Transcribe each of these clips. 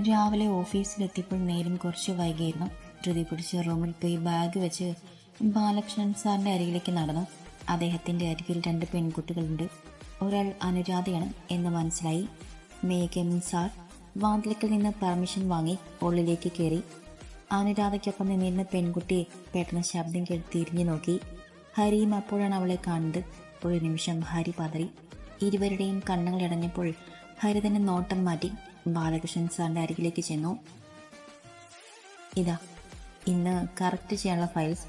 രാവിലെ ഓഫീസിലെത്തിയപ്പോൾ നേരം കുറച്ച് വൈകിയിരുന്നു ധൃതി പിടിച്ച് റൂമിൽ പോയി ബാഗ് വെച്ച് ബാലകൃഷ്ണൻ സാറിന്റെ അരികിലേക്ക് നടന്നു. അദ്ദേഹത്തിന്റെ അരികിൽ രണ്ട് പെൺകുട്ടികളുണ്ട്. ഒരാൾ അനുരാധയാണ് എന്ന് മനസ്സിലായി. മേഘം സാർ വാതിലക്കിൽ നിന്ന് പെർമിഷൻ വാങ്ങി ഉള്ളിലേക്ക് കയറി. അനുരാധയ്ക്കൊപ്പം നിന്നിരുന്ന പെൺകുട്ടി പെട്ടെന്ന് ശബ്ദം കേട്ട് തിരിഞ്ഞു നോക്കി. ഹരിയും അപ്പോഴാണ് അവളെ കാണുന്നത്. ഒരു നിമിഷം ഹരി പതറി. ഇരുവരുടെയും കണ്ണുകളടഞ്ഞപ്പോൾ ഹരി തന്നെ നോട്ടം മാറ്റി. ബാലകൃഷ്ണൻ സാറിന്റെ അരികിലേക്ക് ചെന്നു. ഇതാ ഇന്ന് കറക്റ്റ് ചെയ്യാനുള്ള ഫയൽസ്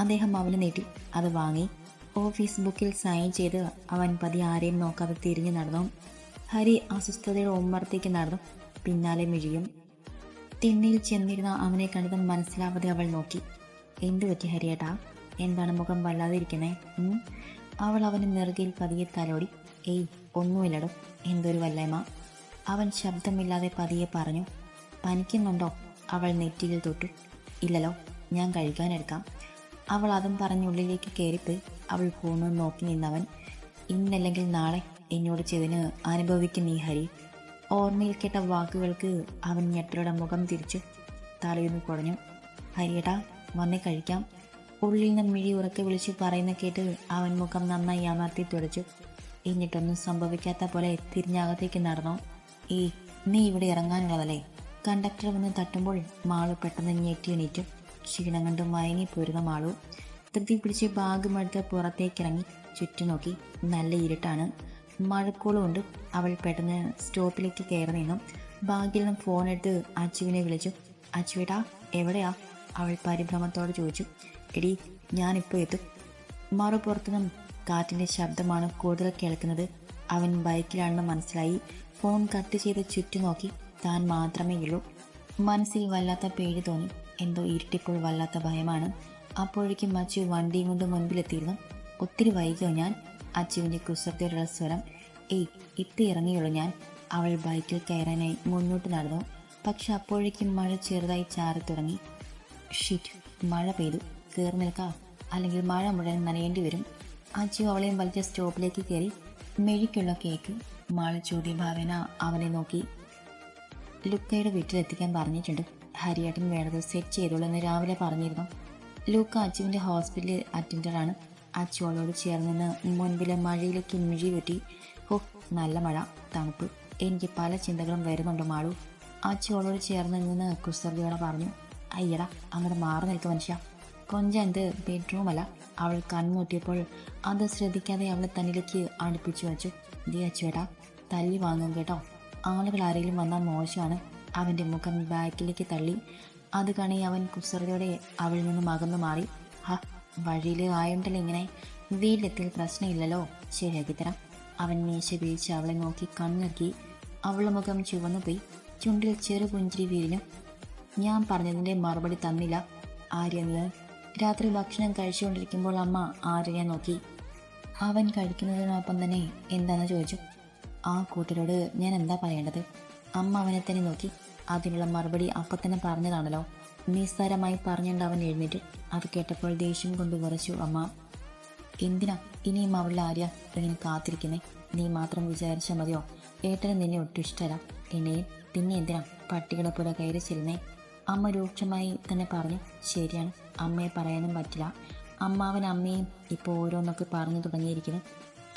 അദ്ദേഹം അവന് നീട്ടി. അത് വാങ്ങി. ഓഫീസ് ബുക്കിൽ സൈൻ ചെയ്ത് അവൻ പതി ആരെയും നോക്കാതെ തിരിഞ്ഞു നടന്നു. ഹരി അസ്വസ്ഥതയുടെ ഉമ്മറത്തേക്ക് നടന്നു. പിന്നാലെ മിഴിയും. തിണ്ണിയിൽ ചെന്നിരുന്ന അവനെ കണ്ടതും മനസ്സിലാവാതെ അവൾ നോക്കി. എന്തു പറ്റി ഹരിയേട്ടാ? എന്താണ് മുഖം വല്ലാതെ ഇരിക്കുന്നേ അവൾ അവന് നെറുകയിൽ പതിയെ തലോടി. ഏയ് ഒന്നുമില്ലടോ. എന്തൊരു വല്ലായ്മ? അവൻ ശബ്ദമില്ലാതെ പതിയെ പറഞ്ഞു പനിക്കുന്നുണ്ടോ? അവൾ നെറ്റിയിൽ തൊട്ടു. ഇല്ലല്ലോ ഞാൻ കഴിക്കാനെടുക്കാം അവൾ അതും പറഞ്ഞുള്ളിലേക്ക് കയറിപ്പോയി. അവൾ ഫോണും നോക്കി നിന്നവൻ ഇന്നല്ലെങ്കിൽ നാളെ എന്നോട് ചെയ്തിന് അനുഭവിക്കും നീ ഹരി. ഓർമ്മയിൽ കേട്ട വാക്കുകൾക്ക് അവൻ ഞെട്ടരുടെ മുഖം തിരിച്ചു തലയൊന്ന് കുടഞ്ഞു. ഹരിയേട്ടാ വന്നേ കഴിക്കാം. ഉള്ളിൽ നിന്ന് മിഴി ഉറക്കെ വിളിച്ച് പറയുന്ന കേട്ട് അവൻ മുഖം നന്നായി അമർത്തി തുടച്ചു. എന്നിട്ടൊന്നും സംഭവിക്കാത്ത പോലെ തിരിഞ്ഞകത്തേക്ക് നടന്നു? ഈ നീ ഇവിടെ ഇറങ്ങാനുള്ളതല്ലേ? കണ്ടക്ടർ വന്ന് തട്ടുമ്പോൾ മാളു പെട്ടെന്ന് ഞെട്ടി എണീറ്റു. ക്ഷീണം കണ്ട് മയങ്ങി പോരുന്ന മാളു. ധൃതി പിടിച്ച് ബാഗുമെടുത്ത് പുറത്തേക്കിറങ്ങി ചുറ്റും നോക്കി. നല്ല ഇരുട്ടാണ്. മഴക്കോളുമുണ്ട് അവൾ പെട്ടെന്ന് സ്റ്റോപ്പിലേക്ക് കയറി നിന്നു. ബാഗിൽ നിന്നും ഫോൺ എടുത്ത് അച്ചുവിനെ വിളിച്ചു. അച്ചുവേട്ടാ എവിടെയാ? അവൾ പരിഭ്രമത്തോടെ ചോദിച്ചു. എടി ഞാനിപ്പോൾ എത്തും. മറുപുറത്തുനിന്നും കാറ്റിന്റെ ശബ്ദമാണ് കൂടുതൽ കേൾക്കുന്നത്. അവൻ ബൈക്കിലാണെന്ന് മനസ്സിലായി. ഫോൺ കട്ട് ചെയ്ത് ചുറ്റു നോക്കി. താൻ മാത്രമേ ഉള്ളൂ. മനസ്സിൽ വല്ലാത്ത പേടി തോന്നി. എന്തോ ഇരുട്ടിപ്പോൾ വല്ലാത്ത ഭയമാണ്. അപ്പോഴേക്കും അച്ചു വണ്ടിയും കൊണ്ട് മുൻപിലെത്തിയിരുന്നു. ഒത്തിരി വൈകിയോ ഞാൻ? അച്ചുവിന്റെ കുസൃതിയുള്ള സ്വരം. ഏയ് ഇപ്പം ഇറങ്ങിയുള്ളൂ ഞാൻ. അവൾ ബൈക്കിൽ കയറാനായി മുന്നോട്ട് നടന്നു. പക്ഷെ അപ്പോഴേക്കും മഴ ചെറുതായി ചാറി തുടങ്ങി. ഷിറ്റ് മഴ പെയ്തു. കയറി നിൽക്കാം. അല്ലെങ്കിൽ മഴ മുഴുവൻ നനയേണ്ടി വരും. അച്ചു അവളെയും വലിച്ച സ്റ്റോപ്പിലേക്ക് കയറി. മെഴിക്കുള്ള കേക്ക് മഴ ചൂടി ഭാവന അവനെ നോക്കി. ലുക്കയുടെ വീട്ടിലെത്തിക്കാൻ പറഞ്ഞിട്ടുണ്ട്. ഹരിയേട്ടൻ വേണ്ടത് സെറ്റ് ചെയ്തോളൂ എന്ന് രാവിലെ പറഞ്ഞിരുന്നു. ലൂക്ക അച്ചുവിന്റെ ഹോസ്പിറ്റലിൽ അറ്റൻഡറാണ് അച്ചു അവളോട് ചേർന്ന് മുൻപിലെ മഴയിലേക്ക് മിഴി വെട്ടി ഹോ നല്ല മഴ തണുപ്പ് എനിക്ക് പല ചിന്തകളും വരുന്നുണ്ട് മാളു. അച്ചു അവളോട് ചേർന്ന് നിന്ന് പറഞ്ഞു അയ്യടാ അങ്ങനെ മാറി നിൽക്കുക മനുഷ്യ. കൊഞ്ച എന്ത് ബെഡ്റൂമല്ല. അവൾ കണ്ണുകൂട്ടിയപ്പോൾ അത് ശ്രദ്ധിക്കാതെ അവളെ തന്നിലേക്ക് അടുപ്പിച്ചു വച്ചു. ദേ അച്ചുവേട്ടാ തല്ലി വാങ്ങും കേട്ടോ. ആളുകൾ ആരെങ്കിലും വന്നാൽ മോശമാണ്. അവന്റെ മുഖം ബാക്കിലേക്ക് തള്ളി. അത് കാണി അവൻ കുസൃതിയോടെ അവളിൽ നിന്നും അകന്നു മാറി. ഹ വഴിയിൽ ആയുണ്ടല്ലോ ഇങ്ങനെ. വീട്ടിലെത്തിയ പ്രശ്നമില്ലല്ലോ. ശരിയാക്കി തരാം. അവൻ മീശ വീഴ്ച അവളെ നോക്കി കണ്ണിറക്കി അവളുടെ മുഖം ചുവന്നു പോയി. ചുണ്ടിൽ ചെറു പുഞ്ചിരി വീരിനും ഞാൻ പറഞ്ഞതിന്റെ മറുപടി തന്നില്ല. ആര്യന് രാത്രി ഭക്ഷണം കഴിച്ചുകൊണ്ടിരിക്കുമ്പോൾ അമ്മ ആര്യനെ നോക്കി. അവൻ കഴിക്കുന്നതിനൊപ്പം തന്നെ എന്താണെന്ന് ചോദിച്ചു. ആ കൂട്ടരോട് ഞാൻ എന്താ പറയേണ്ടത്? അമ്മ അവനെ തന്നെ നോക്കി. അതിനുള്ള മറുപടി അപ്പം തന്നെ പറഞ്ഞതാണല്ലോ. നിസ്സാരമായി പറഞ്ഞുകൊണ്ട് അവൻ എഴുന്നേറ്റു. അത് കേട്ടപ്പോൾ ദേഷ്യം കൊണ്ട് കുറച്ചു അമ്മ. എന്തിനാ ഇനിയും അവളുടെ ആര്യ ഇങ്ങനെ കാത്തിരിക്കുന്നേ? നീ മാത്രം വിചാരിച്ചാൽ മതിയോ? ഏട്ടന് നിന്നെ ഒട്ടും ഇഷ്ടമല്ല എന്നെയും പിന്നെ എന്തിനാ പട്ടികളെ പോലെ കയറി ചെല്ലുന്നേ? അമ്മ രൂക്ഷമായി തന്നെ പറഞ്ഞു ശരിയാണ് അമ്മയെ പറയാനും പറ്റില്ല. അമ്മാവൻ അമ്മയും ഇപ്പോൾ ഓരോന്നൊക്കെ പറഞ്ഞു തുടങ്ങിയിരിക്കുന്നു.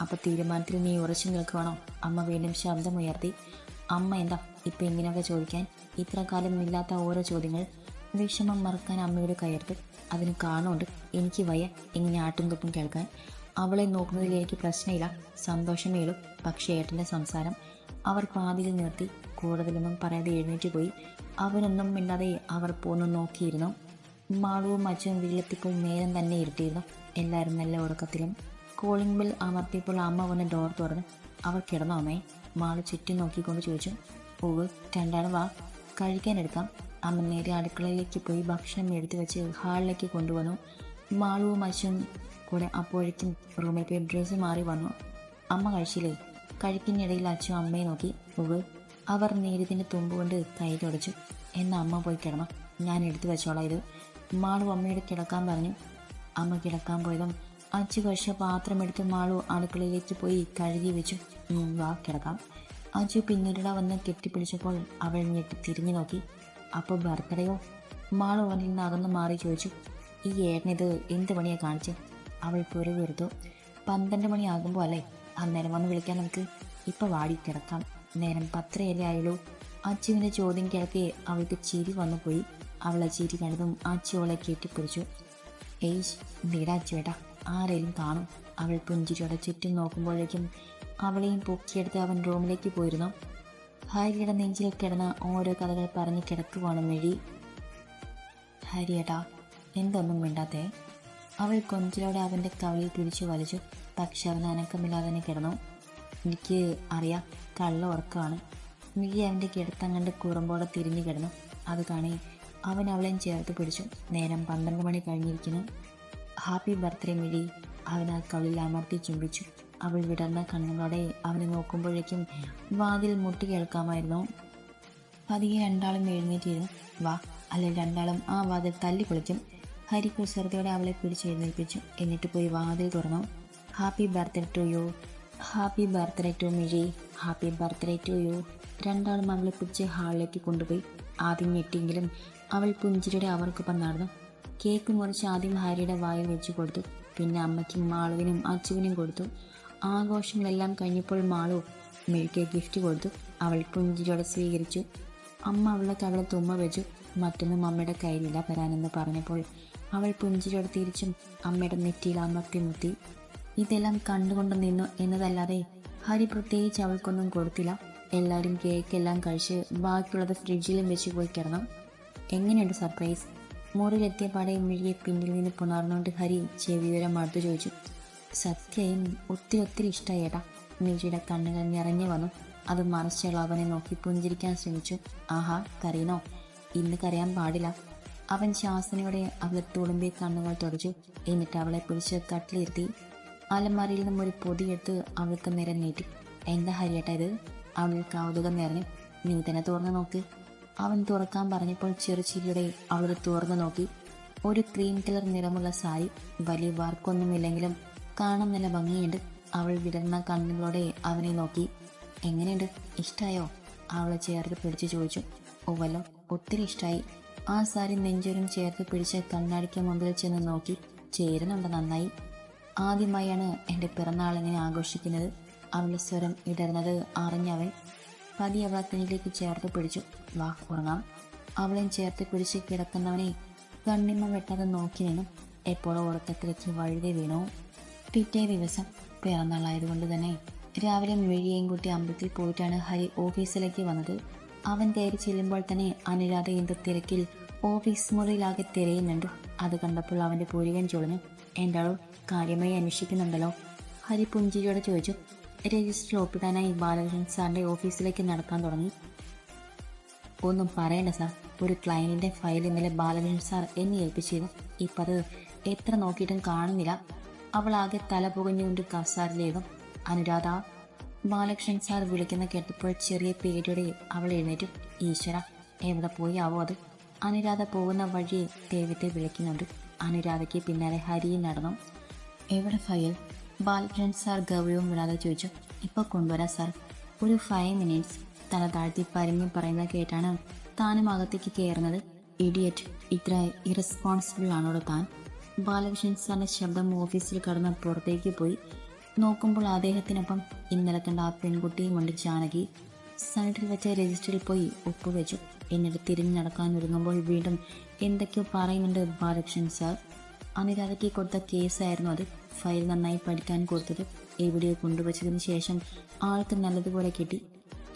അപ്പോൾ തീരുമാനത്തിൽ നീ ഉറച്ചു നിൽക്കുവാണോ? അമ്മ വീണ്ടും ശബ്ദമുയർത്തി അമ്മ എന്താ ഇപ്പം ഇങ്ങനെയൊക്കെ ചോദിക്കാൻ? ഇത്ര കാലം ഇല്ലാത്ത ഓരോ ചോദ്യങ്ങൾ വിഷമം മറക്കാൻ അമ്മയുടെ കയർത്ത് അതിന് കാണുകൊണ്ട് എനിക്ക് വയ്യ ഇങ്ങനെ ആട്ടും കേൾക്കാൻ. അവളെ നോക്കുന്നതിൽ എനിക്ക് പ്രശ്നമില്ല സന്തോഷമേ ഉള്ളൂ. പക്ഷേ ഏട്ടന്റെ സംസാരം അവർ പാതിയിൽ നിർത്തി കൂടുതലൊന്നും പറയാതെ എഴുന്നേറ്റ് പോയി. അവനൊന്നും മിണ്ടാതെ അവർ പോന്ന് നോക്കിയിരുന്നു. മാളുവും അച്ഛനും വീട്ടിലെത്തിയപ്പോൾ നേരം തന്നെ ഇരുട്ടിയിരുന്നു. എല്ലാവരും നല്ല ഉറക്കത്തിലും കോളിംഗ് ബിൽ അമർത്തിയപ്പോൾ അമ്മ വന്ന് ഡോർ തുറന്നു. അവർ കിടന്നോമേ അമ്മേ? മാൾ ചുറ്റും നോക്കിക്കൊണ്ട് ചോദിച്ചു. ഓവ് രണ്ടാണ് വാ. കഴിക്കാനെടുക്കാം അമ്മ നേരെ അടുക്കളയിലേക്ക് പോയി ഭക്ഷണം എടുത്തു വെച്ച് ഹാളിലേക്ക് കൊണ്ടുവന്നു. മാളുവും അച്ഛനും കൂടെ അപ്പോഴേക്കും റൂമിൽ പോയി ഡ്രസ്സ് മാറി വന്നു. അമ്മ കഴിച്ചില്ലേ? കഴിക്കുന്നിടയിൽ അച്ഛൻ അമ്മയെ നോക്കി. ഉവ് അവർ നേരിതിന്റെ തുമ്പ് കൊണ്ട് കൈ തുടച്ചു. എന്ന അമ്മ പോയി കിടന്നു. ഞാൻ എടുത്തു വെച്ചോളാം ഇത്. മാളു അമ്മയോട് കിടക്കാൻ പറഞ്ഞു. അമ്മ കിടക്കാൻ പോയതും അച്ചു കഷ പാത്രം എടുത്ത് മാളു അടുക്കളയിലേക്ക് പോയി കഴുകി വെച്ചു. "ഉം, വാ കിടക്കാം. അച്ചു പിന്നീട് വന്ന് കെട്ടിപ്പിടിച്ചപ്പോൾ അവൾ ഞെട്ടി തിരിഞ്ഞു നോക്കി. അപ്പോൾ ബർത്ത്ഡേയോ? മാളു അവനിൽ നിന്ന് അകന്ന് മാറി ചോദിച്ചു. ഈ ഏട്ടനിത് എന്ത് പണിയാ കാണിച്ച്? അവൾ പുരവീർത്തു പന്ത്രണ്ട് മണിയാകുമ്പോൾ അല്ലേ? അന്നേരം വന്ന് വിളിക്കാൻ നമുക്ക്. ഇപ്പോൾ വാടി കിടക്കാം. നേരം പത്രയല്ലേ ആയുള്ളൂ? അച്ചുവിന്റെ ചോദ്യം കേൾക്കെ അവൾക്ക് ചിരി വന്നുപോയി അവളെ ചിരി കണ്ടതും അച്ചു അവളെ കെട്ടിപ്പിടിച്ചു. ഏയ് വീടാ ചേട്ടാ ആരെയും കാണും. അവൾ പുഞ്ചിരിയോടെ ചുറ്റും നോക്കുമ്പോഴേക്കും അവളെയും പൊക്കിയെടുത്ത് അവൻ റൂമിലേക്ക് പോയിരുന്നു. ഹരിയുടെ നെഞ്ചിൽ കിടന്ന ഓരോ കഥകൾ പറഞ്ഞ് കിടക്കുവാണ് മെഴി. ഹരിയേട്ടാ എന്തൊന്നും മിണ്ടാത്തേ? അവൾ കൊഞ്ചിലോടെ അവന്റെ കവളിൽ പിടിച്ചു വലിച്ചു. പക്ഷെ അവൻ അനക്കമില്ലാതെ തന്നെ കിടന്നു. എനിക്ക് അറിയാം കള്ള ഉറക്കമാണ് മിഴി അവന്റെ കിടത്തം കുറുമ്പോടെ തിരിഞ്ഞു കിടന്നു. അത് കാണി അവൻ അവളെയും ചേർത്ത് പിടിച്ചു. നേരം പന്ത്രണ്ട് മണി കഴിഞ്ഞിരിക്കുന്നു. ഹാപ്പി ബർത്ത്ഡേ മിഴി അവൻ ആ കള്ളിൽ അമർത്തി ചുംബിച്ചു. അവൾ വിടർന്ന കണ്ണുകളോടെ അവനെ നോക്കുമ്പോഴേക്കും വാതിൽ മുട്ടി കേൾക്കാമായിരുന്നു. പതിയെ രണ്ടാളും എഴുന്നേറ്റിരുന്നു. വാ അല്ലെ രണ്ടാളും ആ വാതിൽ തല്ലി പൊളിക്കും. ഹരി കുസൃതിയോടെ അവളെ പിടിച്ചെഴുന്നേൽപ്പിച്ചു എന്നിട്ട് പോയി വാതിൽ തുറന്നു. Happy birthday to you. Happy birthday to Mizhi. Happy birthday to you. രണ്ടാളും അവളെ പിടിച്ച് ഹാളിലേക്ക് കൊണ്ടുപോയി. ആദ്യം ഞെട്ടിയെങ്കിലും അവൾ പുഞ്ചിരിയുടെ അവർക്കൊപ്പം നടന്നു. കേക്ക് മുറിച്ച് ആദ്യം ഹാരിയുടെ വായിൽ വെച്ച് കൊടുത്തു. പിന്നെ അമ്മയ്ക്കും മാളുവിനും അച്ചുവിനും കൊടുത്തു. ആഘോഷങ്ങളെല്ലാം കഴിഞ്ഞപ്പോൾ മാളു മിഴിക്ക് ഗിഫ്റ്റ് കൊടുത്തു. അവൾ പുഞ്ചിരിയോടെ സ്വീകരിച്ചു. അമ്മ അവളെ കവളെ തുമ്മ വെച്ചു. മറ്റൊന്നും അമ്മയുടെ കയ്യിലില്ല വരാനെന്ന് പറഞ്ഞപ്പോൾ അവൾ പുഞ്ചിരിയോടെ തിരിച്ചും അമ്മയുടെ നെറ്റിയിൽ അമർത്തി മുത്തി ഇതെല്ലാം കണ്ടുകൊണ്ട് നിന്നു എന്നതല്ലാതെ ഹരി പ്രത്യേകിച്ച് അവൾക്കൊന്നും കൊടുത്തില്ല. എല്ലാവരും കേക്കെല്ലാം കഴിച്ച് ബാക്കിയുള്ളത് ഫ്രിഡ്ജിലും വെച്ച് പോയി കിടന്നു. എങ്ങനെയുണ്ട് സർപ്രൈസ് മുറിയിലെത്തിയ പാടെ മിഴിയെ പിന്നിൽ നിന്ന് പുണർന്നുകൊണ്ട് ഹരി ചെവിവരം അടുത്തു ചോദിച്ചു. സത്യയും ഒത്തിരി ഒത്തിരി ഇഷ്ടമായി ഏട്ടാ. മിഴിയുടെ കണ്ണുകൾ നിറഞ്ഞു വന്നു. അത് മറച്ചുള്ള അവനെ നോക്കി പുഞ്ചിരിക്കാൻ ശ്രമിച്ചു. ആഹാ കറിയണോ ഇന്ന് കരയാൻ പാടില്ല. അവൻ ശാസനയോടെ അവളെ തുളുമ്പി കണ്ണുകൾ തുടച്ചു. എന്നിട്ട് അവളെ പിടിച്ച് കട്ടിലിരുത്തി അലമാരയിൽ നിന്നും ഒരു പൊതിയെടുത്ത് അവൾക്ക് നേരെ നീട്ടി. എന്താ ഹരിയേട്ട ഇത്? അവൾ കൗതുകം നിറഞ്ഞു നീ തന്നെ തുറന്നു നോക്ക്. അവൻ തുറക്കാൻ പറഞ്ഞപ്പോൾ ചെറുചിരിയുടെ അവൾ തുറന്നു നോക്കി. ഒരു ക്രീം കളർ നിറമുള്ള സാരി വലിയ വർക്കൊന്നുമില്ലെങ്കിലും കാണാൻ നല്ല ഭംഗിയുണ്ട്. അവൾ വിടർന്ന കണ്ണുകളോടെ അവനെ നോക്കി. എങ്ങനെയുണ്ട്? ഇഷ്ടായോ? അവളെ ചേർത്ത് പിടിച്ചു ചോദിച്ചു. ഓവല്ലോ ഒത്തിരി ഇഷ്ടമായി ആ സാരി നെഞ്ചോരം ചേർത്ത് പിടിച്ച് കണ്ണാടിക്ക് മുമ്പിൽ ചെന്ന് നോക്കി. ചേരുന്നുണ്ട് നന്നായി. ആദ്യമായാണ് എന്റെ പിറന്നാളിനെ ആഘോഷിക്കുന്നത്. അവളുടെ സ്വരം ഇടർന്നത് അറിഞ്ഞവൻ പതി അവൾ തന്നിലേക്ക് ചേർത്ത് പിടിച്ചു. വാ ഉറങ്ങാം. അവളെയും ചേർത്ത് പിടിച്ച് കിടക്കുന്നവനെ കണ്ണിമ വെട്ടാതെ നോക്കി നിന്നു. എപ്പോഴോ ഉറക്കത്തിലേക്ക് വഴുതി വീണു? പിറ്റേ ദിവസം പിറന്നാളായതുകൊണ്ട് തന്നെ രാവിലെ മിഴിയെയും കൂട്ടി അമ്പലത്തിൽ പോയിട്ടാണ് ഹരി ഓഫീസിലേക്ക് വന്നത്. അവൻ കയറി ചെല്ലുമ്പോൾ തന്നെ അനുരാധ എന്ത് തിരക്കിൽ ഓഫീസ് മുറിയിലാകെ തിരയുന്നുണ്ട്. അത് കണ്ടപ്പോൾ അവന്റെ പൂരികൻ ചൊളിഞ്ഞു. എന്താണോ കാര്യമായി അന്വേഷിക്കുന്നുണ്ടല്ലോ. ഹരി പുഞ്ചിരിയോടെ ചോദിച്ചു രജിസ്റ്റർ ഒപ്പിടാനായി ബാലകൃഷ്ണൻ സാറിന്റെ ഓഫീസിലേക്ക് നടക്കാൻ തുടങ്ങി? ഒന്നും പറയണ്ട സാർ. ഒരു ക്ലയന്റിന്റെ ഫയൽ ഇന്നലെ ബാലകൃഷ്ണൻ സാർ എന്നെ ഏൽപ്പിച്ചിരുന്നു. ഇപ്പം അത് എത്ര നോക്കിയിട്ടും കാണുന്നില്ല. അവൾ ആകെ തല പുകഞ്ഞുകൊണ്ട് കസാറിലേതും അനുരാധ ബാലകൃഷ്ണൻ സാർ വിളിക്കുന്ന കേട്ടപ്പോൾ ചെറിയ പേടിയോടെ അവൾ എഴുന്നേറ്റു. ഈശ്വര എവിടെ പോയി ആവോ അത്? അനുരാധ പോകുന്ന വഴി ദൈവത്തെ വിളിക്കുന്നുണ്ട്. അനുരാധയ്ക്ക് പിന്നാലെ ഹരിയും നടന്നു. എവിടെ ഫയൽ? ബാലകൃഷ്ണൻ സാർ ഗൗരവം വിടാതെ ചോദിച്ചു. ഇപ്പോൾ കൊണ്ടുവരാം സാർ. ഒരു ഫൈവ് മിനിറ്റ്സ് തല താഴ്ത്തി പരിഞ്ഞു പറയുന്നത് കേട്ടാണ് താനും അകത്തേക്ക് കയറുന്നത്. ഇഡിയറ്റ് ഇത്ര ഇറസ്പോൺസിബിൾ ആണോടോ താൻ? ബാലകൃഷ്ണൻ സാറിന്റെ ശബ്ദം ഓഫീസിൽ കടന്ന് പുറത്തേക്ക് പോയി. നോക്കുമ്പോൾ അദ്ദേഹത്തിനൊപ്പം ഇന്നലെ കണ്ട ആ പെൺകുട്ടിയുമുണ്ട് ജാനകി സൈഡിൽ വെച്ച രജിസ്റ്ററിൽ പോയി ഒപ്പുവെച്ചു എന്നിട്ട് തിരിഞ്ഞു നടക്കാൻ ഒരുങ്ങുമ്പോൾ വീണ്ടും എന്തൊക്കെയോ പറയുന്നുണ്ട് ബാലകൃഷ്ണൻ സാർ. അനിരാധയ്ക്ക് കൊടുത്ത കേസായിരുന്നു അത്. ഫയൽ നന്നായി പഠിക്കാൻ കൊടുത്തത് എവിടെയോ കൊണ്ടുവച്ചതിന് ശേഷം ആൾക്ക് നല്ലതുപോലെ കിട്ടി.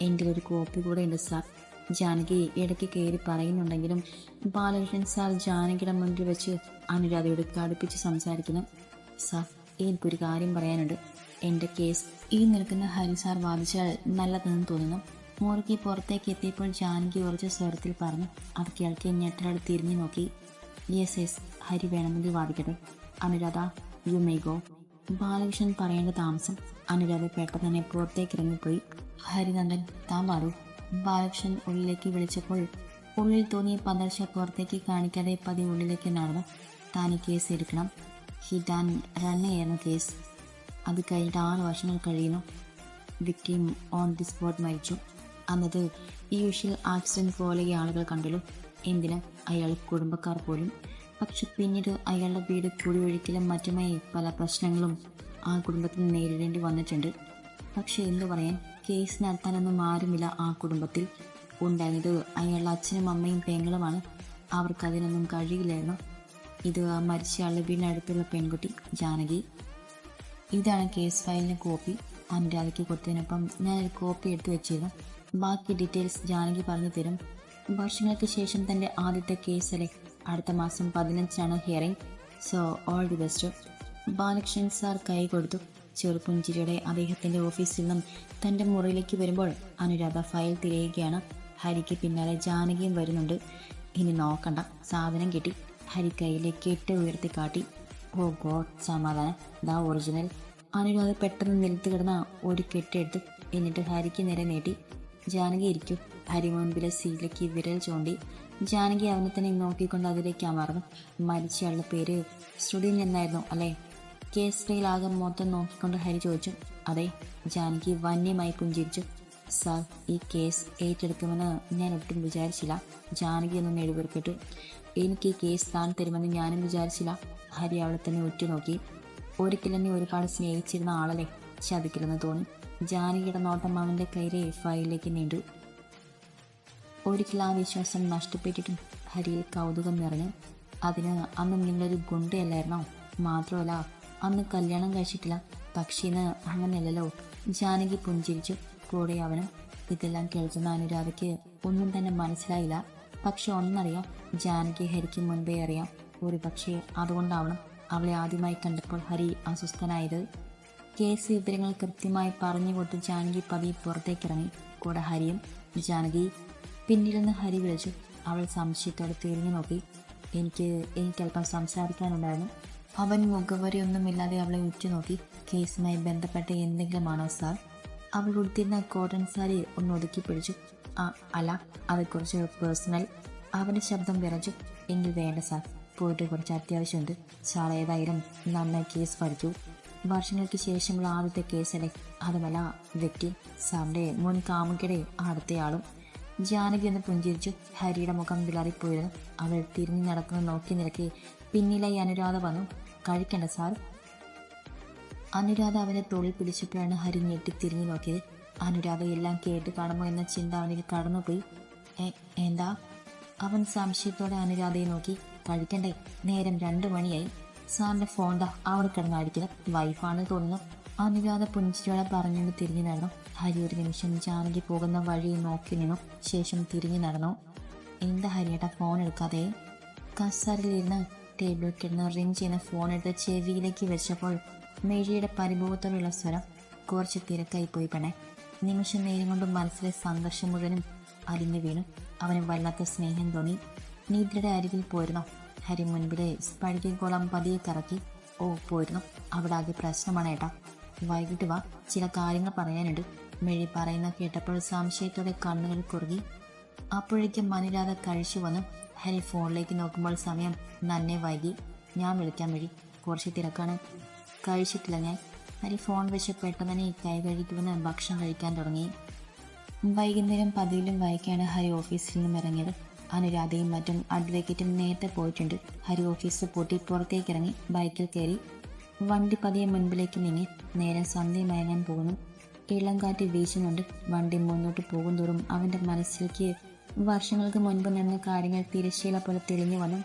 എന്റെ ഒരു കോപ്പി കൂടെ ഉണ്ട് സാർ ജാനകി ഇടയ്ക്ക് കയറി പറയുന്നുണ്ടെങ്കിലും ബാലകൃഷ്ണൻ സാർ ജാനകിയുടെ മുന്നിൽ വെച്ച് അനുരാധയോട് കടുപ്പിച്ച് സംസാരിക്കുന്നു. സാർ എനിക്കൊരു കാര്യം പറയാനുണ്ട്. എന്റെ കേസ് ഈ നിൽക്കുന്ന ഹരി സാർ വാദിച്ചാൽ നല്ലതെന്ന് തോന്നുന്നു. മുറുക്കി പുറത്തേക്ക് എത്തിയപ്പോൾ ജാനകി ഉറച്ച സ്വരത്തിൽ പറഞ്ഞു അത് കേൾക്കെ ഞെട്ടലോട് തിരിഞ്ഞു നോക്കി. യെസ് യെസ് ഹരി വേണമെങ്കിൽ വാദിക്കട്ടെ. Anuradha you may go Balakrishnan പറയേണ്ട താമസം അനുരാധ പെട്ടെന്ന് പുറത്തേക്ക് ഇറങ്ങിപ്പോയി ഹരിനന്ദൻ താൻ മാറൂ ബാലകൃഷ്ണൻ ഉള്ളിലേക്ക് വിളിച്ചപ്പോൾ ഉള്ളിൽ തോന്നിയ പതർച്ച പുറത്തേക്ക് കാണിക്കാതെ പതി ഉള്ളിലേക്ക് നടന്നു. താൻ ഈ കേസ് എടുക്കണം. ഹി താൻ റണ്ണയായിരുന്നു കേസ്. അത് കഴിഞ്ഞിട്ട് ആറ് വർഷങ്ങൾ കഴിയുന്നു. വിക്ടിം ഓൺ ദി സ്പോട്ട് മരിച്ചു. അന്നത് യൂഷ്വൽ ആക്സിഡന്റ് പോലെ ആളുകൾ കണ്ടുള്ളൂ എന്തിന്? അയാൾ കുടുംബക്കാർ പോലും പക്ഷെ പിന്നീട് അയാളുടെ വീട് കൂടി കുടിയൊഴിക്കലും മറ്റുമായി പല പ്രശ്നങ്ങളും ആ കുടുംബത്തിന് നേരിടേണ്ടി വന്നിട്ടുണ്ട്. പക്ഷേ എന്തു പറയാൻ കേസ് നടത്താനൊന്നും ആരുമില്ല ആ കുടുംബത്തിൽ. ഉണ്ടായത് അയാളുടെ അച്ഛനും അമ്മയും പെങ്ങളുമാണ്. അവർക്ക് അതിനൊന്നും കഴിയില്ലായിരുന്നു. ഇത് മരിച്ചയാളുടെ വീടിനടുത്തുള്ള പെൺകുട്ടി ജാനകി. ഇതാണ് കേസ് ഫയലിന് കോപ്പി. അനുരാധയ്ക്ക് കൊടുത്തതിനൊപ്പം ഞാനൊരു കോപ്പി എടുത്തു വെച്ചിരുന്നു. ബാക്കി ഡീറ്റെയിൽസ് ജാനകി പറഞ്ഞു തരും. വർഷങ്ങൾക്ക് ശേഷം തന്റെ ആദ്യത്തെ കേസ് കേസിലെ അടുത്ത മാസം പതിനഞ്ചാണ് hearing so all the best Balakrishnan sir കൈ കൊടുത്തു. ചെറുപ്പുഞ്ചിരിയുടെ അദ്ദേഹത്തിന്റെ ഓഫീസിൽ നിന്നും തന്റെ മുറിയിലേക്ക് വരുമ്പോൾ അനുരാധ ഫയൽ തിരയുകയാണ്. ഹരിക്ക് പിന്നാലെ ജാനകിയും വരുന്നുണ്ട്. ഇനി നോക്കണ്ട. സാധനം കിട്ടി. ഹരി കയ്യിലെ കെട്ട് ഉയർത്തി കാട്ടി. ഓ ഗോഡ് സമാധാനം. ദാ ഒറിജിനൽ അനുരാധ പെട്ടെന്ന് നിലത്ത് കിടന്ന ഒരു കെട്ടെടുത്ത് എന്നിട്ട് ഹരിക്ക് നേരെ നീട്ടി. ജാനകി ഇരിക്കും. ഹരി മുൻപിലെ സീറ്റിലേക്ക് വിരൽ ചൂണ്ടി. ജാനകി അവനെ തന്നെ നോക്കിക്കൊണ്ട് അതിലേക്ക് അമർന്നു. മരിച്ചയാളുടെ പേര് ശ്രുതിൻ എന്നായിരുന്നു അല്ലേ? കേസ് ഫയലാകെ മൊത്തം നോക്കിക്കൊണ്ട് ഹരി ചോദിച്ചു അതെ ജാനകി വന്യമായി പുഞ്ചിരിച്ചു. സാർ ഈ കേസ് ഏറ്റെടുക്കുമെന്ന് ഞാൻ ഒട്ടും വിചാരിച്ചില്ല. ജാനകി ഒന്ന് നെടുവേർപ്പെട്ടു എനിക്ക് ഈ കേസ് താൻ തരുമെന്ന് ഞാനും വിചാരിച്ചില്ല. ഹരി അവളെ തന്നെ ഉറ്റുനോക്കി. ഒരിക്കലെന്നെ ഒരുപാട് സ്നേഹിച്ചിരുന്ന ആളല്ലേ? ചതിക്കില്ലെന്ന് തോന്നി. ജാനകിയുടെ നോട്ടം അവന്റെ കയ്യിലെ ഫയലിലേക്ക് നീണ്ടു. ഒരിക്കൽ ആ വിശ്വാസം നഷ്ടപ്പെട്ടിട്ടും ഹരിയിൽ കൗതുകം നിറഞ്ഞു അതിന് അന്ന് നിങ്ങളൊരു ഗുണ്ടയല്ലായിരുന്നോ? മാത്രമല്ല അന്ന് കല്യാണം കഴിച്ചിട്ടില്ല. പക്ഷേ ഇന്ന് അങ്ങനെയല്ലല്ലോ. ജാനകി പുഞ്ചിരിച്ചു. കൂടെ അവനും ഇതെല്ലാം കേൾക്കുന്ന അനുരാധയ്ക്ക് ഒന്നും തന്നെ മനസ്സിലായില്ല. പക്ഷെ ഒന്നറിയാം ജാനകി ഹരിക്ക് മുൻപേ അറിയാം. ഒരു പക്ഷേ അതുകൊണ്ടാവണം അവളെ ആദ്യമായി കണ്ടപ്പോൾ ഹരി അസ്വസ്ഥനായത്. കേസ് വിവരങ്ങൾ കൃത്യമായി പറഞ്ഞു കൊടുത്ത് ജാനകി പതി പുറത്തേക്കിറങ്ങി. കൂടെ ഹരിയും ജാനകി പിന്നിൽ നിന്ന് ഹരി വിളിച്ചു. അവൾ സംശയത്തോടെ തിരിഞ്ഞു നോക്കി. എനിക്ക് എനിക്കല്പം സംസാരിക്കാനുണ്ടായിരുന്നു. അവൻ മുഖവരിയൊന്നുമില്ലാതെ അവളെ ഉറ്റുനോക്കി. കേസുമായി ബന്ധപ്പെട്ട എന്തെങ്കിലുമാണോ സാർ? അവൾ ഉടുത്തിരുന്ന കോട്ടൺ സാരി ഒന്ന് ഒതുക്കി പിടിച്ചു. ആ അല്ല അതെക്കുറിച്ച് പേഴ്സണൽ. അവന്റെ ശബ്ദം വിറച്ചു. എങ്കിൽ വേണ്ട സാർ പോയിട്ട് കുറച്ച് അത്യാവശ്യമുണ്ട്. സാർ ഏതായാലും നന്നായി കേസ് പഠിച്ചു. വർഷങ്ങൾക്ക് ശേഷമുള്ള ആദ്യത്തെ കേസല്ലേ? അതുമല്ല വ്യക്തി സാറിന്റെ മുൻ കാമുകിയുടെ അടുത്തയാളും ജാനകി ഒന്ന് പുഞ്ചിരിച്ചു ഹരിയുടെ മുഖം വിളറിപ്പോയിരുന്നു. അവൾ തിരിഞ്ഞു നടക്കുന്ന നോക്കി നിരക്കി പിന്നിലായി അനുരാധ വന്നു. കഴിക്കണ്ട സാർ. അനുരാധ അവനെ തോളിൽ പിടിച്ചപ്പോഴാണ് ഹരി ഞെട്ടി തിരിഞ്ഞു നോക്കിയത്. അനുരാധ എല്ലാം കേട്ട് കാണുമോ എന്ന ചിന്ത അവനിൽ കടന്നുപോയി. എന്താ? അവൻ സംശയത്തോടെ അനുരാധയെ നോക്കി. കഴിക്കണ്ടേ നേരം രണ്ടു മണിയായി. സാറിന്റെ ഫോൺ ദാ അവിടെ കിടന്ന് വൈഫാണെന്ന് വൈഫാണ് തോന്നുന്നു. അനുരാധ പുഞ്ചിരിയോടെ പറഞ്ഞുകൊണ്ട് തിരിഞ്ഞു നടന്നു. ഹരി ഒരു നിമിഷം ജാനകി പോകുന്ന വഴി നോക്കി നിന്നു. ശേഷം തിരിഞ്ഞു നടന്നു. എന്താ ഹരിയേട്ട ഫോൺ എടുക്കാതെ? കസറിലിരുന്ന് ടേബിളിൽ കിടന്ന് റിങ് ചെയ്യുന്ന ഫോൺ എടുത്ത് ചെവിയിലേക്ക് വെച്ചപ്പോൾ മെഴിയുടെ പരിഭവത്തോടുള്ള സ്വരം കുറച്ച് തിരക്കായി പോയി പെണെ നിമിഷം നേരം കൊണ്ട് മനസ്സിലെ സംഘർഷം മുഴുവനും അലിഞ്ഞു വീണു. അവന് വല്ലാത്ത സ്നേഹം തോന്നി. നീതിയുടെ അരികിൽ പോയിരുന്നു ഹരി മുൻപിലെ സ്പഴികോളം പതിയെ കറക്കി. ഓ പോയിരുന്നു അവിടെ ആകെ പ്രശ്നമാണ് ഏട്ടാ. വൈകിട്ട് വാ. ചില കാര്യങ്ങൾ പറയാനുണ്ട്. മെഴി പറയുന്ന കേട്ടപ്പോൾ സംശയത്തോടെ കണ്ണുകൾ കുറുകി. അപ്പോഴേക്കും മനുരാധ കഴിച്ചു വന്നു. ഹരി ഫോണിലേക്ക് നോക്കുമ്പോൾ സമയം നന്നെ വൈകി. ഞാൻ വിളിക്കാൻ വഴി. കുറച്ച് തിരക്കാണ്. കഴിച്ചിട്ടില്ല ഞാൻ. ഹരി ഫോൺ വെച്ച് പെട്ടെന്ന് തന്നെ കൈ കഴിക്കുമെന്ന് ഭക്ഷണം കഴിക്കാൻ തുടങ്ങി. വൈകുന്നേരം പതിയിലും വൈകിയാണ് ഹരി ഓഫീസിൽ നിന്നും ഇറങ്ങിയത്. അനുരാധയും മറ്റും അഡ്വക്കേറ്റും നേരത്തെ പോയിട്ടുണ്ട്. ഹരി ഓഫീസ് പൂട്ടി പുറത്തേക്ക് ഇറങ്ങി ബൈക്കിൽ കയറി. വണ്ടി പതിയെ മുൻപിലേക്ക് നീങ്ങി. നേരെ സന്ധ്യ മയങ്ങാൻ പോകുന്നു. ഇളം കാറ്റ് വീശുന്നുണ്ട്. വണ്ടി മുന്നോട്ട് പോകുന്തോറും അവന്റെ മനസ്സിലേക്ക് വർഷങ്ങൾക്ക് മുൻപ് നടന്ന കാര്യങ്ങൾ തിരശ്ശീല പോലെ തെളിഞ്ഞു വന്നു.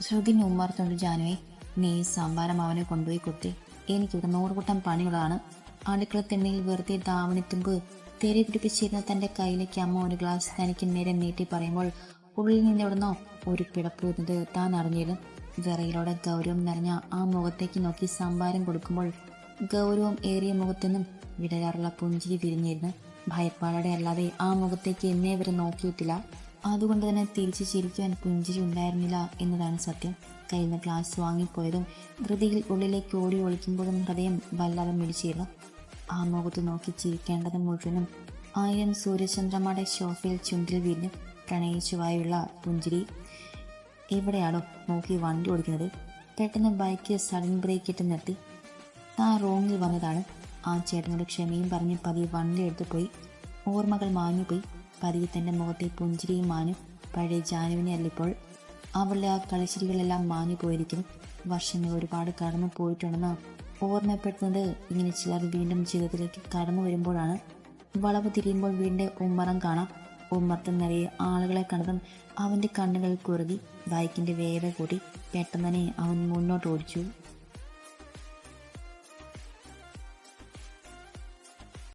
ശ്രുതി ഉമ്മർത്തുണ്ട് ജാനുവെ നീ സംഭാരം അവനെ കൊണ്ടുപോയി കൊത്തി എനിക്കിവിടെ നൂറുകൂട്ടം പണികളാണ്. അടുക്കള തെണ്ണയിൽ വെറുതെ ദാവണിത്തുമ്പ് തെരി പിടിപ്പിച്ചിരുന്ന തന്റെ കയ്യിലേക്ക് അമ്മ ഒരു ഗ്ലാസ് തനിക്ക് നേരെ നീട്ടി പറയുമ്പോൾ ഉള്ളിൽ നിന്ന് എവിടുന്നോ ഒരു പിടപ്പ് വരുന്നത് താൻ അറിഞ്ഞിരുന്നു. വിറയിലൂടെ ഗൗരവം നിറഞ്ഞ ആ മുഖത്തേക്ക് നോക്കി സംഭാരം കൊടുക്കുമ്പോൾ ഗൗരവം ഏറിയ മുഖത്തെന്നും വിടരാറുള്ള പുഞ്ചിരി വിരിഞ്ഞിരുന്നു ഭയപ്പാടോടെ അല്ലാതെ ആ മുഖത്തേക്ക് എന്നേ വരെ നോക്കിയിട്ടില്ല. അതുകൊണ്ട് തന്നെ തിരിച്ചു ചിരിക്കുവാൻ പുഞ്ചിരി ഉണ്ടായിരുന്നില്ല എന്നതാണ് സത്യം. കയ്യിൽ ക്ലാസ് വാങ്ങിപ്പോയതും ധൃതിയിൽ ഉള്ളിലേക്ക് ഓടി ഒളിക്കുമ്പോഴും ഹൃദയം വല്ലാതെ മിടിച്ചിരുന്നു. ആ മുഖത്ത് നോക്കി ചിരിക്കേണ്ടത് മുഴുവനും ആയിരം സൂര്യചന്ദ്രമാടെ ഷോഫയിൽ ചുണ്ടിൽ വിരിഞ്ഞ് പ്രണയിച്ചുവായുള്ള പുഞ്ചിരി. എവിടെയാണോ നോക്കി വണ്ടി ഓടിക്കുന്നത്. പെട്ടെന്ന് ബൈക്ക് സഡൻ ബ്രേക്ക് ഇട്ട് നിർത്തി. താൻ റോങ്ങിൽ വന്നതാണ് ആ ചേട്ടനോട് ക്ഷമയും പറഞ്ഞ് പതിയെ വണ്ടി എടുത്തു പോയി. ഓർമ്മകൾ മാഞ്ഞുപോയി പതിയെ തന്റെ മുഖത്തെ പുഞ്ചിരിയും മാഞ്ഞു. പഴയ ജാനുവിനെ അല്ലിപ്പോൾ അവളുടെ ആ കളിച്ചിരികളെല്ലാം മാഞ്ഞു പോയിരിക്കുന്നു. വർഷങ്ങൾ ഒരുപാട് കടന്നു പോയിട്ടുണ്ടെന്ന് ഓർമ്മപ്പെടുത്തുന്നത് ഇങ്ങനെ ചിലർ വീണ്ടും ജീവിതത്തിലേക്ക് കടന്നു വരുമ്പോഴാണ്. വളവ് തിരിയുമ്പോൾ വീടിന്റെ ഉമ്മറം കാണാം. ഉമ്മറത്ത് നിറയെ ആളുകളെ കണ്ടതും അവന്റെ കണ്ണുകൾ കുറുകി ബൈക്കിന്റെ വേഗത കൂടി പെട്ടെന്ന് തന്നെ അവൻ മുന്നോട്ട് ഓടിച്ചു.